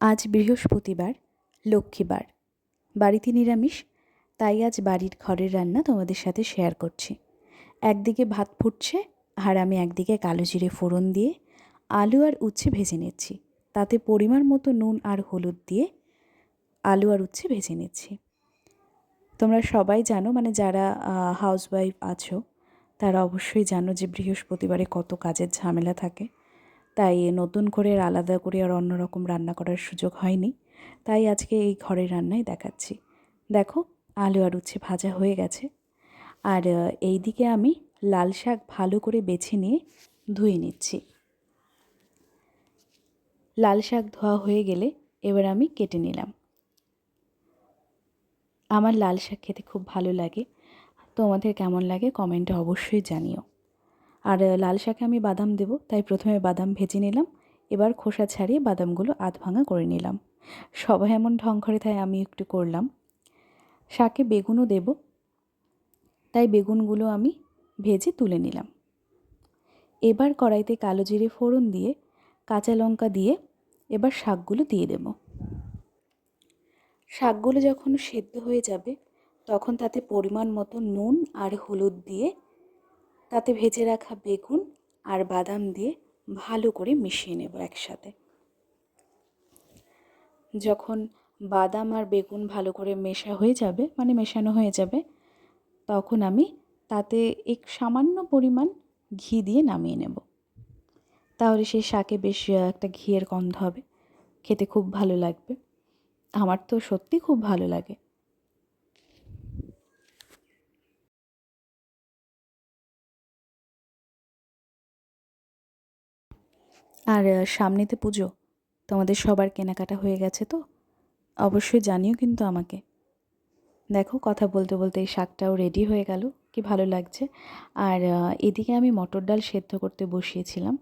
আজ বৃহস্পতিবার, লক্ষ্মীবার। বাড়িতে নিরামিষ, তাই আজ বাড়ির ঘরের রান্না তোমাদের সাথে শেয়ার করছি। একদিকে ভাত ফুটছে আর আমি একদিকে কালো জিরে ফোড়ন দিয়ে আলু আর উচ্ছে ভেজে নিচ্ছি। তাতে পরিমাণ মতো নুন আর হলুদ দিয়ে আলু আর উচ্ছে ভেজে নিচ্ছি। তোমরা সবাই জানো মানে যারা হাউসওয়াইফ আছো, তারা অবশ্যই জানো যে বৃহস্পতিবারে কত কাজের ঝামেলা থাকে। তাই নতুন করে আলাদা করে আর অন্যরকম রান্না করার সুযোগ হয়নি। তাই আজকে এই ঘরের রান্নাই দেখাচ্ছি। দেখো, আলু আর উচ্ছে ভাজা হয়ে গেছে। আর এই দিকে আমি লাল শাক ভালো করে বেছে নিয়ে ধুয়ে নিচ্ছি। লাল শাক ধোয়া হয়ে গেলে এবার আমি কেটে নিলাম। আমার লাল শাক খেতে খুব ভালো লাগে। তোমাদের কেমন লাগে কমেন্টে অবশ্যই জানিও। আর লাল শাকে আমি বাদাম দেবো, তাই প্রথমে বাদাম ভেজে নিলাম। এবার খোসা ছাড়িয়ে বাদামগুলো আধ ভাঙা করে নিলাম। সবাই এমন ঢং করে তাই আমি একটু করলাম। শাকে বেগুনও দেব, তাই বেগুনগুলো আমি ভেজে তুলে নিলাম। এবার কড়াইতে কালো জিরে ফোড়ন দিয়ে, কাঁচা লঙ্কা দিয়ে এবার শাকগুলো দিয়ে দেব। শাকগুলো যখন সেদ্ধ হয়ে যাবে, তখন তাতে পরিমাণ মতো নুন আর হলুদ দিয়ে তাতে ভেজে রাখা বেগুন আর বাদাম দিয়ে ভালো করে মিশিয়ে নেব একসাথে। যখন বাদাম আর বেগুন ভালো করে মেশা হয়ে যাবে মানে মেশানো হয়ে যাবে, তখন আমি তাতে এক সামান্য পরিমাণ ঘি দিয়ে নামিয়ে নেব। তাহলে সেই শাকে বেশ একটা ঘিয়ের গন্ধ হবে। খেতে খুব ভালো লাগবে। আমার তো সত্যি খুব ভালো লাগে। আর সামনেতে পুজো। তোমাদের সবার কেনাকাটা হয়ে গেছে তো? অবশ্যই জানিও কিন্তু আমাকে। দেখো, কথা বলতে বলতে এই শাকটাও রেডি হয়ে গেল। কি ভালো লাগছে। আর এদিকে আমি মটর ডাল সেদ্ধ করতে বসিয়েছিলাম।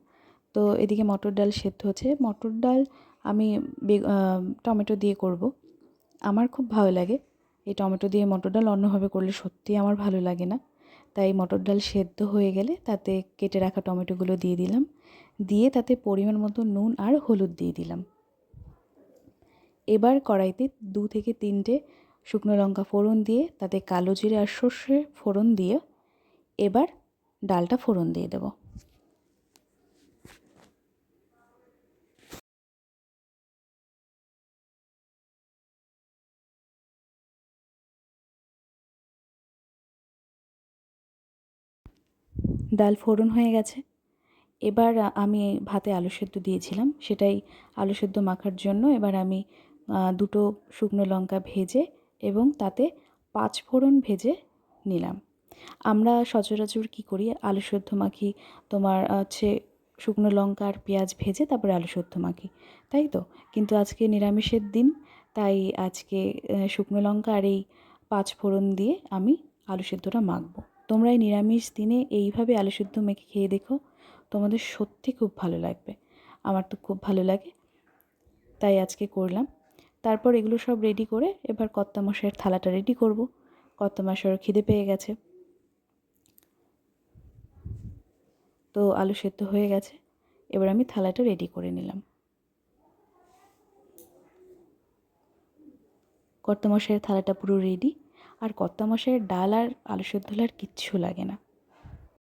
তো এদিকে মটর ডাল সেদ্ধ হচ্ছে। মটর ডাল আমি টমেটো দিয়ে করব। আমার খুব ভালো লাগে। এই টমেটো দিয়ে মটর ডাল অন্যভাবে করলে সত্যিই আমার ভালো লাগে না। তাই মটর ডাল সেদ্ধ হয়ে গেলে তাতে কেটে রাখা টমেটোগুলো দিয়ে দিলাম। দিয়ে তাতে পরিমাণ মতো নুন আর হলুদ দিয়ে দিলাম। এবার কড়াইতে দু থেকে তিনটে শুকনো লঙ্কা ফোড়ন দিয়ে, তাতে কালো জিরে আর সর্ষে ফোড়ন দিয়ে এবার ডালটা ফোড়ন দিয়ে দেব। ডাল ফোড়ন হয়ে গেছে। এবার আমি ভাতে আলু সেদ্ধ দিয়েছিলাম। সেটাই আলু সেদ্ধ মাখার জন্য এবার আমি দুটো শুকনো লঙ্কা ভেজে এবং তাতে পাঁচ ফোড়ন ভেজে নিলাম। আমরা সচরাচর কী করি? আলু সেদ্ধ মাখি, তোমার হচ্ছে শুকনো লঙ্কা আর পেঁয়াজ ভেজে তারপরে আলু সেদ্ধ মাখি, তাই তো? কিন্তু আজকে নিরামিষের দিন, তাই আজকে শুকনো লঙ্কা আর এই পাঁচ ফোড়ন দিয়ে আমি আলু সেদ্ধটা মাখবো। তোমরা এই নিরামিষ দিনে এইভাবে আলু সেদ্ধ মেখে খেয়ে দেখো। তোমাদের সত্যি খুব ভালো লাগবে। আমার তো খুব ভালো লাগে। তাই আজকে করলাম। তারপর এগুলো সব রেডি করে এবার কর্তা মশাইয়ের থালাটা রেডি করব। কর্তা মশাইয়ের খিদে পেয়ে গেছে। তো আলু সেদ্ধ হয়ে গেছে। এবার আমি থালাটা রেডি করে নিলাম। কর্তা মশাইয়ের থালাটা পুরো রেডি আর কর্তা মশাইয়ের ডাল আর আলু সেদ্ধ আর কিচ্ছু লাগে না।